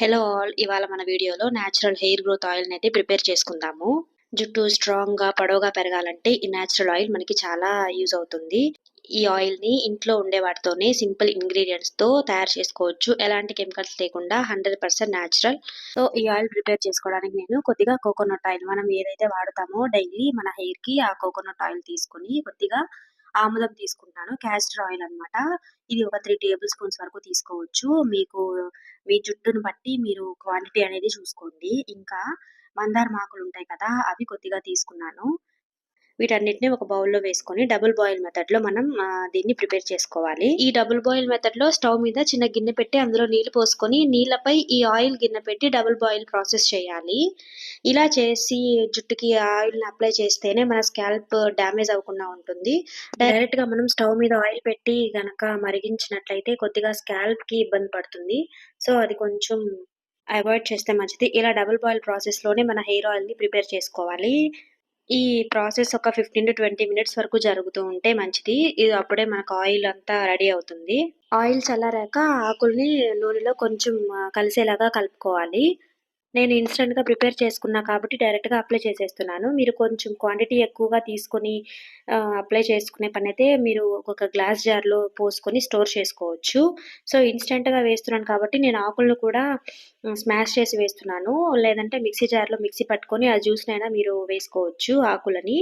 Hello all ఇవాళ మన వీడియోలో న్యాచురల్ హెయిర్ గ్రోత్ ఆయిల్ని అయితే ప్రిపేర్ చేసుకుందాము. జుట్టు స్ట్రాంగ్గా పొడవుగా పెరగాలంటే ఈ న్యాచురల్ ఆయిల్ మనకి చాలా యూజ్ అవుతుంది. ఈ ఆయిల్ని ఇంట్లో ఉండే వాటితోనే సింపుల్ ఇంగ్రీడియంట్స్తో తయారు చేసుకోవచ్చు. ఎలాంటి కెమికల్స్ లేకుండా హండ్రెడ్ పర్సెంట్ న్యాచురల్ సో ఈ ఆయిల్ ప్రిపేర్ చేసుకోవడానికి నేను కొద్దిగా కోకోనట్ ఆయిల్ మనం ఏదైతే వాడతామో డైలీ మన హెయిర్కి ఆ కోకోనట్ ఆయిల్ తీసుకుని కొద్దిగా ఆముదం తీసుకుంటాను. క్యాస్టర్ ఆయిల్ అన్నమాట. ఇది ఒక త్రీ టేబుల్ స్పూన్స్ వరకు తీసుకోవచ్చు. మీకు మీ జుట్టును బట్టి మీరు క్వాంటిటీ అనేది చూసుకోండి. ఇంకా మందార ఆకులు ఉంటాయి కదా అవి కొద్దిగా తీసుకున్నాను. వీటన్నిటిని ఒక బౌల్లో వేసుకొని డబుల్ బాయిల్ మెథడ్లో మనం దీన్ని ప్రిపేర్ చేసుకోవాలి. ఈ డబుల్ బాయిల్ మెథడ్లో స్టవ్ మీద చిన్న గిన్నె పెట్టి అందులో నీళ్ళు పోసుకొని నీళ్ళపై ఈ ఆయిల్ గిన్నె పెట్టి డబుల్ బాయిల్ ప్రాసెస్ చేయాలి. ఇలా చేసి జుట్టుకి ఆయిల్ని అప్లై చేస్తేనే మన స్కాల్ప్ డ్యామేజ్ అవ్వకుండా ఉంటుంది. డైరెక్ట్గా మనం స్టవ్ మీద ఆయిల్ పెట్టి గనక మరిగించినట్లయితే కొద్దిగా స్కాల్ప్కి ఇబ్బంది పడుతుంది. సో అది కొంచెం అవాయిడ్ చేస్తే మంచిది. ఇలా డబుల్ బాయిల్ ప్రాసెస్లోనే మన హెయిర్ ఆయిల్ని ప్రిపేర్ చేసుకోవాలి. ఈ ప్రాసెస్ ఒక ఫిఫ్టీన్ టు ట్వంటీ మినిట్స్ వరకు జరుగుతూ ఉంటే మంచిది. ఇది అప్పుడే మనకు ఆయిల్ అంతా రెడీ అవుతుంది. ఆయిల్ చల్లారాక ఆకుల్ని నూనెలో కొంచెం కలిసేలాగా కలుపుకోవాలి. నేను ఇన్స్టెంట్గా ప్రిపేర్ చేసుకున్నా కాబట్టి డైరెక్ట్గా అప్లై చేసేస్తున్నాను. మీరు కొంచెం క్వాంటిటీ ఎక్కువగా తీసుకొని అప్లై చేసుకునే పని అయితే మీరు ఒక గ్లాస్ జార్లో పోసుకొని స్టోర్ చేసుకోవచ్చు. సో ఇన్స్టెంట్గా వేస్తున్నాను కాబట్టి నేను ఆకులను కూడా స్మాష్ చేసి వేస్తున్నాను. లేదంటే మిక్సీ జార్లో మిక్సీ పట్టుకొని ఆ జ్యూస్నైనా మీరు వేసుకోవచ్చు ఆకులని.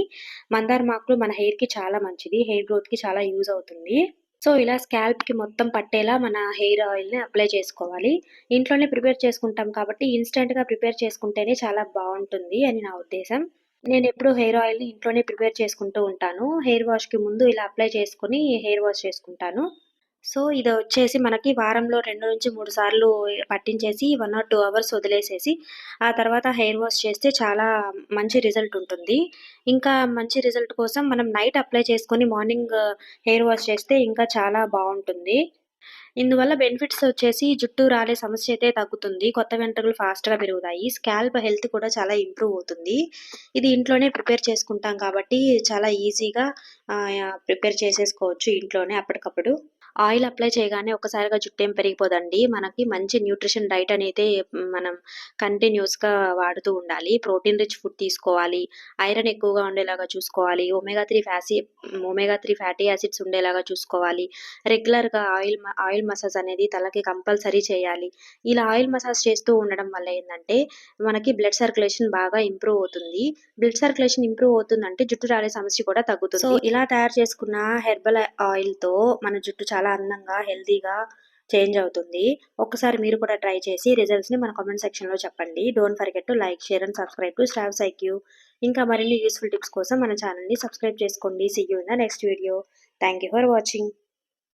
మందారం ఆకులు మన హెయిర్కి చాలా మంచిది. హెయిర్ గ్రోత్కి చాలా యూజ్ అవుతుంది. సో ఇలా స్కాల్ప్కి మొత్తం పట్టేలా మన హెయిర్ ఆయిల్ని అప్లై చేసుకోవాలి. ఇంట్లోనే ప్రిపేర్ చేసుకుంటాం కాబట్టి ఇన్స్టెంట్గా ప్రిపేర్ చేసుకుంటేనే చాలా బాగుంటుంది అని నా ఉద్దేశం. నేను ఎప్పుడు హెయిర్ ఆయిల్ని ఇంట్లోనే ప్రిపేర్ చేసుకుంటూ ఉంటాను. హెయిర్ వాష్కి ముందు ఇలా అప్లై చేసుకుని హెయిర్ వాష్ చేసుకుంటాను. సో ఇది వచ్చేసి మనకి వారంలో రెండు నుంచి మూడు సార్లు పట్టించేసి వన్ ఆర్ టూ అవర్స్ వదిలేసేసి ఆ తర్వాత హెయిర్ వాష్ చేస్తే చాలా మంచి రిజల్ట్ ఉంటుంది. ఇంకా మంచి రిజల్ట్ కోసం మనం నైట్ అప్లై చేసుకొని మార్నింగ్ హెయిర్ వాష్ చేస్తే ఇంకా చాలా బాగుంటుంది. ఇందువల్ల బెనిఫిట్స్ వచ్చేసి జుట్టు రాలే సమస్య అయితే తగ్గుతుంది. కొత్త వెంట్రుకలు ఫాస్ట్గా పెరుగుతాయి. స్కాల్ప్ హెల్త్ కూడా చాలా ఇంప్రూవ్ అవుతుంది. ఇది ఇంట్లోనే ప్రిపేర్ చేసుకుంటాం కాబట్టి చాలా ఈజీగా ప్రిపేర్ చేసేసుకోవచ్చు ఇంట్లోనే అప్పటికప్పుడు. ఆయిల్ అప్లై చేయగానే ఒకసారిగా జుట్టు ఏం పెరిగిపోదండి. మనకి మంచి న్యూట్రిషన్ డైట్ అనేది మనం కంటిన్యూస్గా వాడుతూ ఉండాలి. ప్రోటీన్ రిచ్ ఫుడ్ తీసుకోవాలి. ఐరన్ ఎక్కువగా ఉండేలాగా చూసుకోవాలి. ఒమేగా త్రీ ఫ్యాసి ఒమేగా త్రీ ఫ్యాటీ యాసిడ్స్ ఉండేలాగా చూసుకోవాలి. రెగ్యులర్గా ఆయిల్ ఆయిల్ మసాజ్ అనేది తలకి కంపల్సరీ చేయాలి. ఇలా ఆయిల్ మసాజ్ చేస్తూ ఉండడం వల్ల ఏంటంటే మనకి బ్లడ్ సర్క్యులేషన్ బాగా ఇంప్రూవ్ అవుతుంది. బ్లడ్ సర్క్యులేషన్ ఇంప్రూవ్ అవుతుందంటే జుట్టు రాలే సమస్య కూడా తగ్గుతుంది. సో ఇలా తయారు చేసుకున్న హెర్బల్ ఆయిల్తో మన జుట్టు చాలా అందంగా హెల్తీగా చేంజ్ అవుతుంది. ఒకసారి మీరు కూడా ట్రై చేసి రిజల్ట్స్ని మన కామెంట్ సెక్షన్లో చెప్పండి don't forget to like share and subscribe to staff సైక్యూ ఇంకా మరిన్ని యూస్ఫుల్ టిప్స్ కోసం మన ఛానల్ని సబ్స్క్రైబ్ చేసుకోండి. See you in the next video thank you for watching